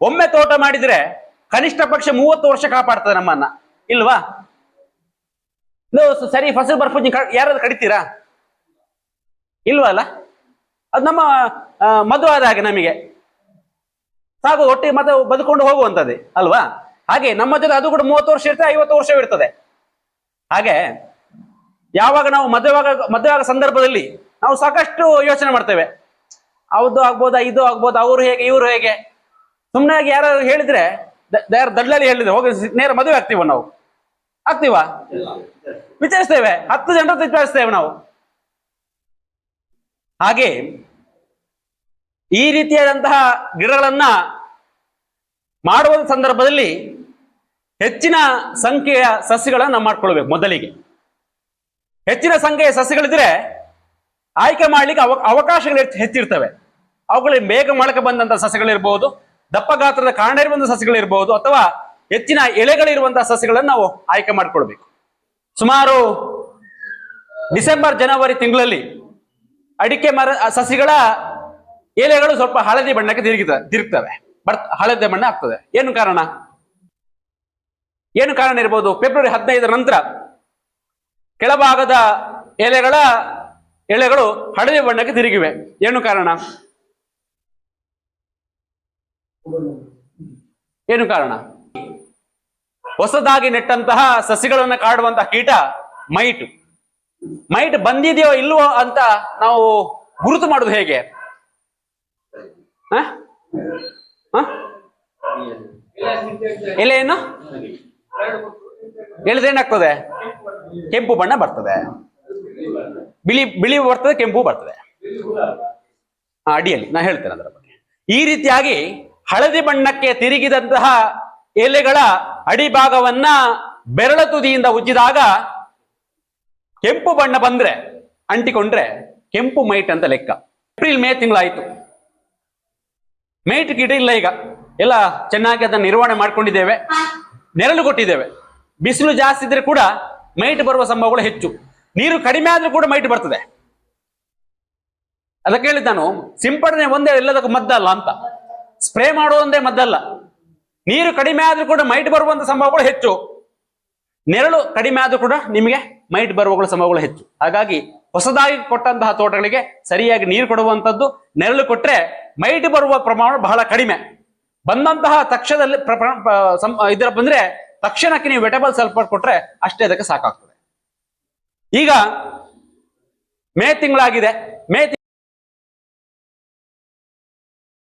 ಒಮ್ಮೆ ತೋಟ ಮಾಡಿದ್ರೆ ಕನಿಷ್ಠ ಪಕ್ಷ ಮೂವತ್ತು ವರ್ಷ ಕಾಪಾಡ್ತದೆ ನಮ್ಮನ್ನ. ಇಲ್ವಾ? ಸರಿ, ಫಸಲ್ ಬರ್ಪುಜಿ ಯಾರಾದ್ರೂ ಕಡಿತೀರಾ? ಇಲ್ವಾ ಅಲ್ಲ? ಅದು ನಮ್ಮ ಮದುವೆ ಆದ ಹಾಗೆ ನಮಗೆ. ಸಾಕು, ಒಟ್ಟಿಗೆ ಮತ್ತೆ ಬದುಕೊಂಡು ಹೋಗುವಂಥದ್ದೇ, ಅಲ್ವಾ? ಹಾಗೆ ನಮ್ಮ ಜೊತೆ ಅದು ಕೂಡ ಮೂವತ್ತು ವರ್ಷ ಇರ್ತದೆ, ಐವತ್ತು ವರ್ಷ ಇರ್ತದೆ. ಹಾಗೆ ಯಾವಾಗ ನಾವು ಮದುವೆ ಆಗ, ಮದುವೆ ಆಗೋ ಸಂದರ್ಭದಲ್ಲಿ ನಾವು ಸಾಕಷ್ಟು ಯೋಚನೆ ಮಾಡ್ತೇವೆ. ಅದು ಆಗ್ಬೋದಾ, ಇದು ಆಗ್ಬೋದಾ, ಅವರು ಹೇಗೆ, ಇವರು ಹೇಗೆ? ಸುಮ್ಮನೆ ಯಾರು ಹೇಳಿದ್ರೆ ಯಾರು ದಡ್ಲಲ್ಲಿ ಹೇಳಿದ್ರೆ, ಹೋಗಿ ನೇರ ಮದುವೆ ಆಗ್ತೀವ ನಾವು? ಆಗ್ತೀವಾ? ವಿಚಾರಿಸ್ತೇವೆ, ಹತ್ತು ಜನರ ವಿಚಾರಿಸ್ತೇವೆ ನಾವು. ಹಾಗೆ ಈ ರೀತಿಯಾದಂತಹ ಗಿಡಗಳನ್ನ ಮಾಡುವ ಸಂದರ್ಭದಲ್ಲಿ ಹೆಚ್ಚಿನ ಸಂಖ್ಯೆಯ ಸಸ್ಯಗಳನ್ನ ಮಾಡ್ಕೊಳ್ಬೇಕು ಮೊದಲಿಗೆ. ಹೆಚ್ಚಿನ ಸಂಖ್ಯೆಯ ಸಸ್ಯಗಳಿದ್ರೆ ಆಯ್ಕೆ ಮಾಡ್ಲಿಕ್ಕೆ ಅವ ಅವಕಾಶಗಳು ಹೆಚ್ಚು ಹೆಚ್ಚಿರ್ತವೆ. ಅವುಗಳಿಗೆ ಬೇಗ ಮೊಳಕೆ ಬಂದಂತ ಸಸ್ಯಗಳಿರ್ಬೋದು ದಪ್ಪ ಗಾತ್ರದ ಕಾರಣ ಇರುವಂತಹ ಸಸ್ಯಗಳಿರ್ಬೋದು ಅಥವಾ ಹೆಚ್ಚಿನ ಎಳೆಗಳಿರುವಂತಹ ಸಸ್ಯಗಳನ್ನು ನಾವು ಆಯ್ಕೆ ಮಾಡ್ಕೊಳ್ಬೇಕು. ಸುಮಾರು ಡಿಸೆಂಬರ್, ಜನವರಿ ತಿಂಗಳಲ್ಲಿ ಅಡಿಕೆ ಮರ ಸಸಿಗಳ ಎಲೆಗಳು ಸ್ವಲ್ಪ ಹಳದಿ ಬಣ್ಣಕ್ಕೆ ತಿರುಗಿದ, ತಿರುಗ್ತವೆ. ಬರ್ತ ಹಳದಿ ಬಣ್ಣ ಆಗ್ತದೆ. ಏನು ಕಾರಣ? ಏನು ಕಾರಣ ಇರ್ಬೋದು? ಫೆಬ್ರವರಿ ಹದಿನೈದರ ನಂತರ ಕೆಳಭಾಗದ ಎಲೆಗಳ ಎಲೆಗಳು ಹಳದಿ ಬಣ್ಣಕ್ಕೆ ತಿರುಗಿವೆ. ಏನು ಕಾರಣ? ಏನು ಕಾರಣ? ಹೊಸದಾಗಿ ನೆಟ್ಟಂತಹ ಸಸಿಗಳನ್ನು ಕಾಡುವಂತಹ ಕೀಟ ಮೈಟ್. ಮೈಟ್ ಬಂದಿದೆಯೋ ಇಲ್ವೋ ಅಂತ ನಾವು ಗುರುತು ಮಾಡುದು ಹೇಗೆ? ಎಲೆ ಏನು? ಏನಾಗ್ತದೆ? ಕೆಂಪು ಬಣ್ಣ ಬರ್ತದೆ. ಬಿಳಿ ಬಿಳಿ ಬರ್ತದೆ, ಕೆಂಪು ಬರ್ತದೆ. ಅಡಿಯಲ್ಲಿ, ನಾ ಹೇಳ್ತೇನೆ ಅದರ ಬಗ್ಗೆ. ಈ ರೀತಿಯಾಗಿ ಹಳದಿ ಬಣ್ಣಕ್ಕೆ ತಿರುಗಿದಂತಹ ಎಲೆಗಳ ಅಡಿಭಾಗವನ್ನ ಬೆರಳ ತುದಿಯಿಂದ ಉಜ್ಜಿದಾಗ ಕೆಂಪು ಬಣ್ಣ ಬಂದ್ರೆ, ಅಂಟಿಕೊಂಡ್ರೆ ಕೆಂಪು ಮೈಟ್ ಅಂತ ಲೆಕ್ಕ. ಏಪ್ರಿಲ್, ಮೇ ತಿಂಗಳಾಯ್ತು. ಮೈಟ್ ಗಿಡ ಇಲ್ಲ ಈಗ. ಎಲ್ಲ ಚೆನ್ನಾಗಿ ಅದನ್ನ ನಿರ್ವಹಣೆ ಮಾಡ್ಕೊಂಡಿದ್ದೇವೆ. ನೆರಳು ಕೊಟ್ಟಿದ್ದೇವೆ. ಬಿಸಿಲು ಜಾಸ್ತಿ ಇದ್ರೆ ಕೂಡ ಮೈಟ್ ಬರುವ ಸಂಭವಗಳು ಹೆಚ್ಚು. ನೀರು ಕಡಿಮೆ ಆದ್ರೂ ಕೂಡ ಮೈಟ್ ಬರ್ತದೆ. ಅದಕ್ಕೆ ಹೇಳಿದ್ ನಾನು, ಸಿಂಪಡಣೆ ಒಂದೇ ಎಲ್ಲದಕ್ಕೂ ಮದ್ದಲ್ಲ ಅಂತ. ಸ್ಪ್ರೇ ಮಾಡುವುದೊಂದೇ ಮದ್ದಲ್ಲ. ನೀರು ಕಡಿಮೆ ಆದ್ರೂ ಕೂಡ ಮೈಟ್ ಬರುವಂತ ಸಂಭವಗಳು ಹೆಚ್ಚು. ನೆರಳು ಕಡಿಮೆ ಆದ್ರೂ ಕೂಡ ನಿಮಗೆ ಮೈಟ್ ಬರುವಗಳ ಸಂಭವಗಳು ಹೆಚ್ಚು. ಹಾಗಾಗಿ ಹೊಸದಾಗಿ ಕೊಟ್ಟಂತಹ ತೋಟಗಳಿಗೆ ಸರಿಯಾಗಿ ನೀರು ಕೊಡುವಂಥದ್ದು ನೆರಳು ಕೊಟ್ಟರೆ ಮೈಟ್ ಬರುವ ಪ್ರಮಾಣ ಬಹಳ ಕಡಿಮೆ. ಬಂದಂತಹ ತಕ್ಷಣದಲ್ಲಿ ಇದರ ಬಂದ್ರೆ ತಕ್ಷಣಕ್ಕೆ ನೀವು ವೆಟಬಲ್ ಸಲ್ಫರ್ ಕೊಟ್ರೆ ಅಷ್ಟೇ ಅದಕ್ಕೆ ಸಾಕಾಗ್ತದೆ. ಈಗ ಮೇ ತಿಂಗಳಾಗಿದೆ. ಮೇ